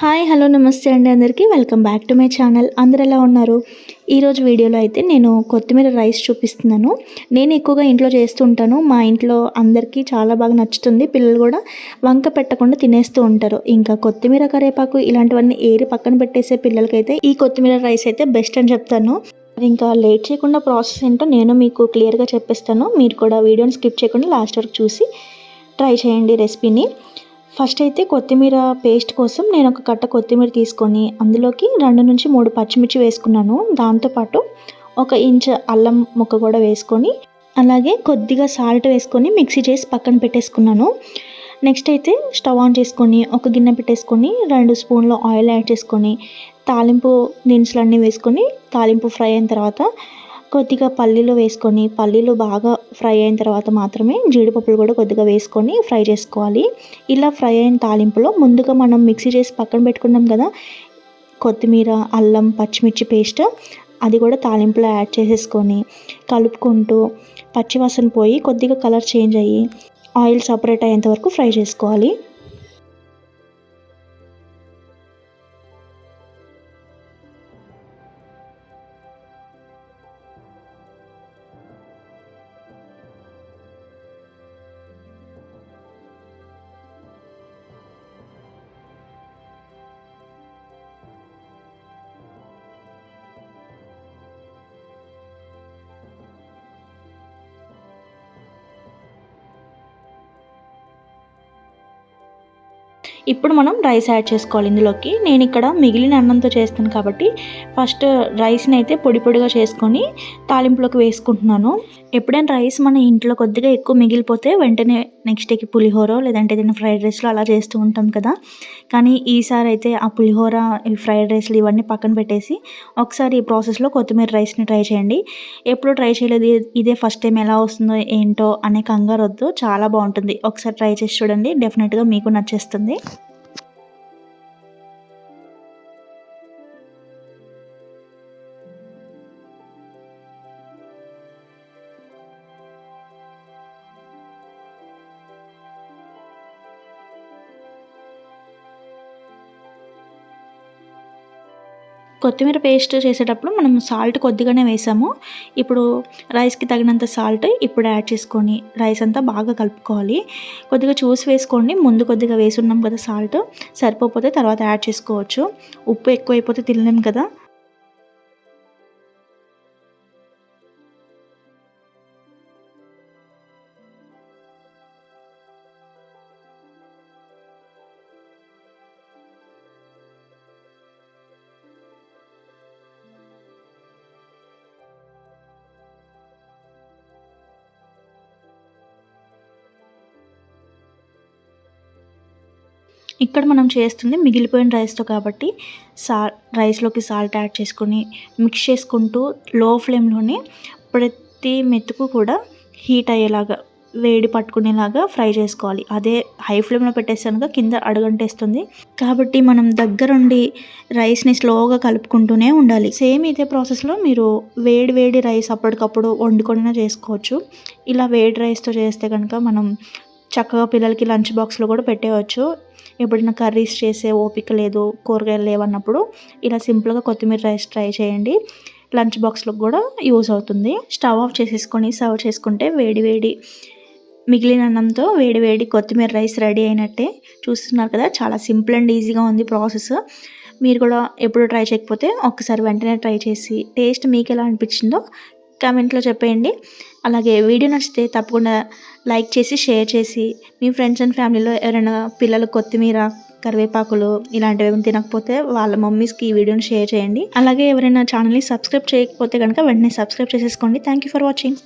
Hi hello నమస్తే అండి అందరికీ. Welcome back to my channel. అందరు ఎలా ఉన్నారు? ఈరోజు వీడియోలో అయితే నేను కొత్తిమీర రైస్ చూపిస్తున్నాను. నేను ఎక్కువగా ఇంట్లో చేస్తుంటాను మా ఇంట్లో అందరికీ చాలా బాగా నచ్చుతుంది. పిల్లలు కూడా వంక పెట్టకుండా తినేస్తూ ఉంటారు. ఇంకా కొత్తిమీర కరేపాకు ఇలాంటివన్నీ ఏరి పక్కన పెట్టేసే పిల్లలకైతే ఈ కొత్తిమీర రైస్ అయితే బెస్ట్ అని చెప్తాను. ఇంకా లేట్ చేయకుండా ప్రాసెస్ ఏంటో నేను మీకు క్లియర్గా చెప్పిస్తాను. మీరు కూడా వీడియోని స్కిప్ చేయకుండా లాస్ట్ వరకు చూసి ట్రై చేయండి రెసిపీని. ఫస్ట్ అయితే కొత్తిమీర పేస్ట్ కోసం నేను ఒక కట్ట కొత్తిమీర తీసుకొని అందులోకి రెండు నుంచి మూడు పచ్చిమిర్చి వేసుకున్నాను. దాంతోపాటు ఒక ఇంచ్ అల్లం ముక్క కూడా వేసుకొని అలాగే కొద్దిగా సాల్ట్ వేసుకొని మిక్సీ చేసి పక్కన పెట్టేసుకున్నాను. నెక్స్ట్ అయితే స్టవ్ ఆన్ చేసుకొని ఒక గిన్నె పెట్టేసుకొని రెండు స్పూన్లు ఆయిల్ యాడ్ చేసుకొని తాలింపు దినుసులన్నీ వేసుకొని తాలింపు ఫ్రై అయిన తర్వాత కొద్దిగా పల్లీలు వేసుకొని పల్లీలు బాగా ఫ్రై అయిన తర్వాత మాత్రమే జీడిపప్పులు కూడా కొద్దిగా వేసుకొని ఫ్రై చేసుకోవాలి. ఇలా ఫ్రై అయిన తాలింపులో ముందుగా మనం మిక్సీ చేసి పక్కన పెట్టుకున్నాం కదా కొత్తిమీర అల్లం పచ్చిమిర్చి పేస్ట్ అది కూడా తాలింపులో యాడ్ చేసేసుకొని కలుపుకుంటూ పచ్చివాసన పోయి కొద్దిగా కలర్ చేంజ్ అయ్యి ఆయిల్ సపరేట్ అయ్యేంత వరకు ఫ్రై చేసుకోవాలి. ఇప్పుడు మనం రైస్ యాడ్ చేసుకోవాలి. ఇందులోకి నేను ఇక్కడ మిగిలిన అన్నంతో చేస్తాను కాబట్టి ఫస్ట్ రైస్ని అయితే పొడి పొడిగా చేసుకొని తాలింపులోకి వేసుకుంటున్నాను. ఎప్పుడైనా రైస్ మన ఇంట్లో కొద్దిగా ఎక్కువ మిగిలిపోతే వెంటనే నెక్స్ట్ డేకి పులిహోర లేదంటే ఏదైనా ఫ్రైడ్ రైస్లో అలా చేస్తూ ఉంటాం కదా. కానీ ఈసారి అయితే ఆ పులిహోర ఈ ఫ్రైడ్ రైస్లు ఇవన్నీ పక్కన పెట్టేసి ఒకసారి ఈ ప్రాసెస్లో కొత్తిమీర రైస్ని ట్రై చేయండి. ఎప్పుడు ట్రై చేయలేదు. ఇదే ఫస్ట్ టైం ఎలా వస్తుందో ఏంటో అనే కంగారు వద్దు. చాలా బాగుంటుంది. ఒకసారి ట్రై చేసి చూడండి. డెఫినెట్గా మీకు నచ్చేస్తుంది. కొత్తిమీర పేస్ట్ చేసేటప్పుడు మనం సాల్ట్ కొద్దిగానే వేసాము. ఇప్పుడు రైస్కి తగినంత సాల్ట్ ఇప్పుడు యాడ్ చేసుకొని రైస్ అంతా బాగా కలుపుకోవాలి. కొద్దిగా చూసి వేసుకోండి. ముందు కొద్దిగా వేసి ఉన్నాం కదా సాల్ట్. సరిపోతే తర్వాత యాడ్ చేసుకోవచ్చు. ఉప్పు ఎక్కువైపోతే తినలేం కదా. ఇక్కడ మనం చేస్తుంది మిగిలిపోయిన రైస్తో కాబట్టి సా రైస్లోకి సాల్ట్ యాడ్ చేసుకొని మిక్స్ చేసుకుంటూ లో ఫ్లేమ్లోనే ప్రతి మెతుకు కూడా హీట్ అయ్యేలాగా వేడి పట్టుకునేలాగా ఫ్రై చేసుకోవాలి. అదే హై ఫ్లేమ్లో పెట్టేసానుక కింద అడుగంటేస్తుంది. కాబట్టి మనం దగ్గరుండి రైస్ని స్లోగా కలుపుకుంటూనే ఉండాలి. సేమ్ ఇదే ప్రాసెస్లో మీరు వేడి వేడి రైస్ అప్పటికప్పుడు వండుకొని చేసుకోవచ్చు. ఇలా వేడి రైస్తో చేస్తే కనుక మనం చక్కగా పిల్లలకి లంచ్ బాక్స్లో కూడా పెట్టేయచ్చు. ఎప్పుడైనా కర్రీస్ చేసే ఓపిక లేదు కూరగాయలు లేవన్నప్పుడు ఇలా సింపుల్గా కొత్తిమీర రైస్ ట్రై చేయండి. లంచ్ బాక్స్లో కూడా యూజ్ అవుతుంది. స్టవ్ ఆఫ్ చేసేసుకొని సర్వ్ చేసుకుంటే వేడి వేడి మిగిలిన అన్నంతో వేడి వేడి కొత్తిమీర రైస్ రెడీ అయినట్టే. చూస్తున్నారు కదా చాలా సింపుల్ అండ్ ఈజీగా ఉంది ప్రాసెస్. మీరు కూడా ఎప్పుడు ట్రై చేయకపోతే ఒక్కసారి వెంటనే ట్రై చేసి టేస్ట్ మీకు ఎలా అనిపించిందో కామెంట్లో చెప్పేయండి. అలాగే వీడియో నచ్చితే తప్పకుండా లైక్ చేసి షేర్ చేసి మీ ఫ్రెండ్స్ అండ్ ఫ్యామిలీలో ఎవరైనా పిల్లలు కొత్తిమీర కరివేపాకులు ఇలాంటివి ఏమైనా తినకపోతే వాళ్ళ మమ్మీస్కి ఈ వీడియోని షేర్ చేయండి. అలాగే ఎవరైనా ఛానల్ని సబ్స్క్రైబ్ చేయకపోతే కనుక వెంటనే సబ్స్క్రైబ్ చేసేసుకోండి. Thank you for watching.